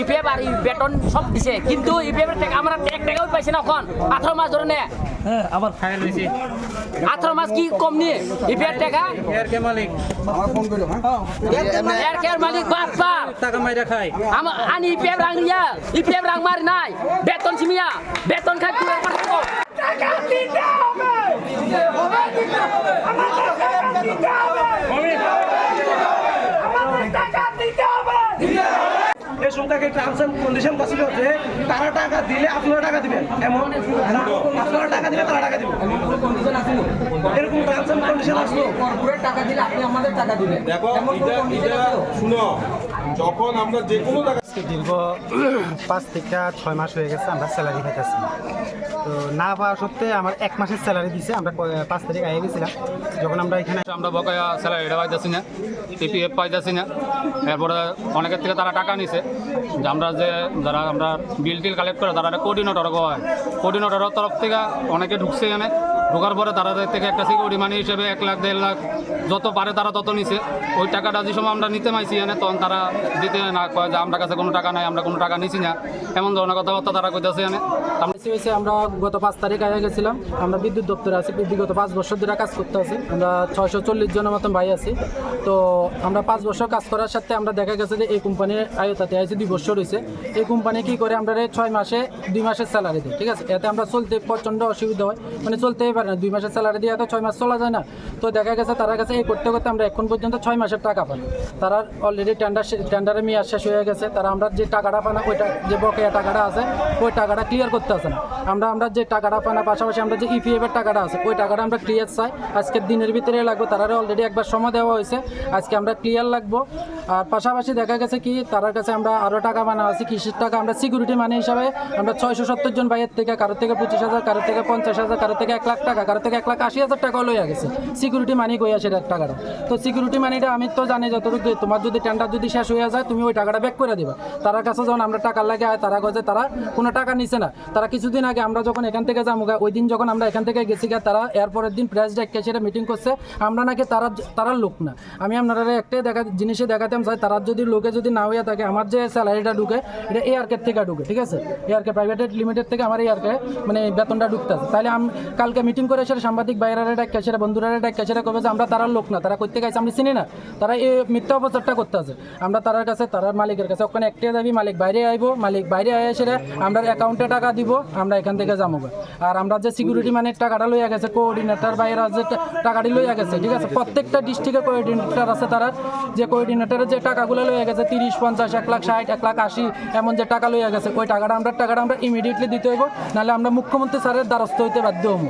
EPF আর বেতন সব দিছে। কিন্তু ইপিএফ এর থেকে আমরা এক টাকাও পাইছি না এখন। আঠারো মাস ধরে নে। হ্যাঁ আবার ফাইল হয়েছে। আঠারো মাস কি কম নিয়ে ইপিএফ টাকা? এর কে মালিক। এর কেয়ার মালিক। বাপ বাপ। টাকা মাইরা খায়। আমার আনি ইপিএফ রাং রিয়া ইপিএফ রাং মারি নাই। বেতন সিমিয়া বেতন খাই তুই একবার থাকো। এই সরকারকে টার্মস এন্ড কন্ডিশন বাসিল যে তারা টাকা দিলে আপনারা টাকা দিবেন। এমন আপনারা টাকা দিলে তারা টাকা দিবেন। এরকম টার্মস এন্ড কন্ডিশন আসলো কর্পোরেট টাকা দিলে আপনি আমাদের টাকা দিবেন। দেখো শুনো যখন আমরা যে কোনো জায়গায় আজকে দীর্ঘ পাঁচ থেকে ছয় মাস হয়ে গেছে আমরা স্যালারি পাইতেছি তো না পাওয়া সত্ত্বে আমার এক মাসের স্যালারি দিছে, আমরা পাঁচ তারিখ আগে গেছিলাম। যখন আমরা এখানে আমরা বকেয়া স্যালারিটা পাইতেছি না পিপিএফ পাইতেছি না। এরপরে অনেকের থেকে তারা টাকা নিছে। যে আমরা যে যারা আমরা বিল টিল কালেক্ট করে, তারা কোঅর্ডিনেটর হয়। কোঅর্ডিনেটরের তরফ থেকে অনেকে ঢুকছে এখানে। ঢোকার পরে তাদের থেকে একটা সিকিউরিটি মানি হিসেবে এক লাখ, দেড় লাখ, যত পারে তারা তত নিছে। ওই টাকাটা যে সময় আমরা নিতে মাইছি এনে তখন তারা দিতে না কয় যে আমরা কাছে কোনো টাকা নাই, আমরা কোনো টাকা নিছি না। এমন ধরনের কথাবার্তা তারা কইতেছে এনে আমরা গত পাঁচ তারিখ আগে গেছিলাম। আমরা বিদ্যুৎ দপ্তরে আছি, বিগত পাঁচ বছর ধরে কাজ করতে আছি। আমরা ছয়শো চল্লিশ জনের মতন ভাই আছি। তো আমরা পাঁচ বছর কাজ করার সাথে আমরা দেখা গেছে যে এই কোম্পানির আয়তাতে আছে দুই বছর হয়েছে এই কোম্পানি কি করে, আমরা ছয় মাসে, দুই মাসের স্যালারি দিই ঠিক আছে? এতে আমরা চলতে প্রচণ্ড অসুবিধা হয়। মানে চলতেই পারে না, দুই মাসের স্যালারি দিয়ে তো ছয় মাস চলা যায় না। তো দেখা গেছে, তারা কাছে এই করতে করতে আমরা এখন পর্যন্ত ছয় মাসের টাকা পাই। তারা অলরেডি টেন্ডার টেন্ডারে মেয়াদ শেষ হয়ে গেছে, তারা আমরা যে টাকাটা পানা, ওইটা যে বকেয়া টাকাটা আছে, ওই টাকাটা ক্লিয়ার করতে আসে না। আমরা আমরা যে টাকাটা পানা, পাশাপাশি আমরা যে ইপিএফের টাকাটা আছে, ওই টাকাটা আমরা ক্লিয়ার চাই। আজকের দিনের ভিতরে লাগবো তারা অলরেডি একবার সময় দেওয়া হয়েছে। আজকে আমরা ক্লিয়ার লাগবো। আর পাশাপাশি দেখা গেছে কি তার কাছে আমরা আরও টাকা বানা আছে, কৃষির টাকা আমরা সিকিউরিটি মানি হিসাবে আমরা ছয়শো সত্তর জন ভাইয়ের থেকে, কারোর থেকে পঁচিশ হাজার, কারোর থেকে পঞ্চাশ হাজার, কারোর থেকে এক লাখ টাকা, কারোর থেকে এক লাখ আশি হাজার টাকা লইয়া গেছে। সিকিউরিটি মানি কই আসে এক টাকাটা। তো সিকিউরিটি মানিটা আমি তো জানি যতটুকু তোমার যদি টেন্ডার যদি শেষ হয়ে যায়, তুমি ওই টাকাটা ব্যাক করে দিবা। তার কাছে যখন আমরা টাকা লাগে আয় তারা কাছে তারা কোনো টাকা নিছে না। তারা কিছুদিন আগে আমরা যখন এখান থেকে যাব ওই দিন যখন আমরা এখান থেকে গেছি গা, তারা এরপরের দিন প্রেস ডেকে সেটা মিটিং করছে। আমরা নাকি তারা তারার লোক না। আমি আপনারা একটাই দেখা জিনিসে দেখাতাম চাই তারা যদি লোকে যদি না হইয়া থাকে আমার যে স্যালারিটা ঢুকে এটা এয়ারকের থেকে ঢুকে ঠিক আছে? এয়ারকে প্রাইভেট লিমিটেড থেকে আমার এয়ারকে মানে বেতনটা ঢুকতেছে তাহলে আমি কালকে মিটিং করে সেটা সাংবাদিক বাইরে ডাক্কা সেটা বন্ধুরা ডাক্কা সেটা কবে যে আমরা তারার লোক না তারা করতে গেছে আমি চিনি না। তারা এই মিথ্যা অপচারটা করতে আছে। আমরা তারার কাছে তারার মালিকের কাছে ওখানে একটাই দাবি, মালিক বাইরে আইবো, মালিক বাইরে আয় আমরা অ্যাকাউন্টে টাকা দিব, আমরা এখান থেকে যাব আর আমরা যে সিকিউরিটি মানে টাকাটা লইয়া গেছে কোঅর্ডিনেটর বাইরে যে টাকাটি লইয়া গেছে, ঠিক আছে? প্রত্যেকটা ডিস্ট্রিক্টের কোঅর্ডিনেটর আছে তারা। যে কোঅর্ডিনেটরের যে টাকাগুলো লইয়া গেছে, তিরিশ, পঞ্চাশ, এক লাখ, ষাট, এক লাখ, আশি, এমন যে টাকা লইয়া গেছে, ওই টাকাটা আমরা টাকাটা আমরা ইমিডিয়েটলি দিতে হইব। নাহলে আমরা মুখ্যমন্ত্রী স্যারের দ্বারস্থ হইতে বাধ্য হব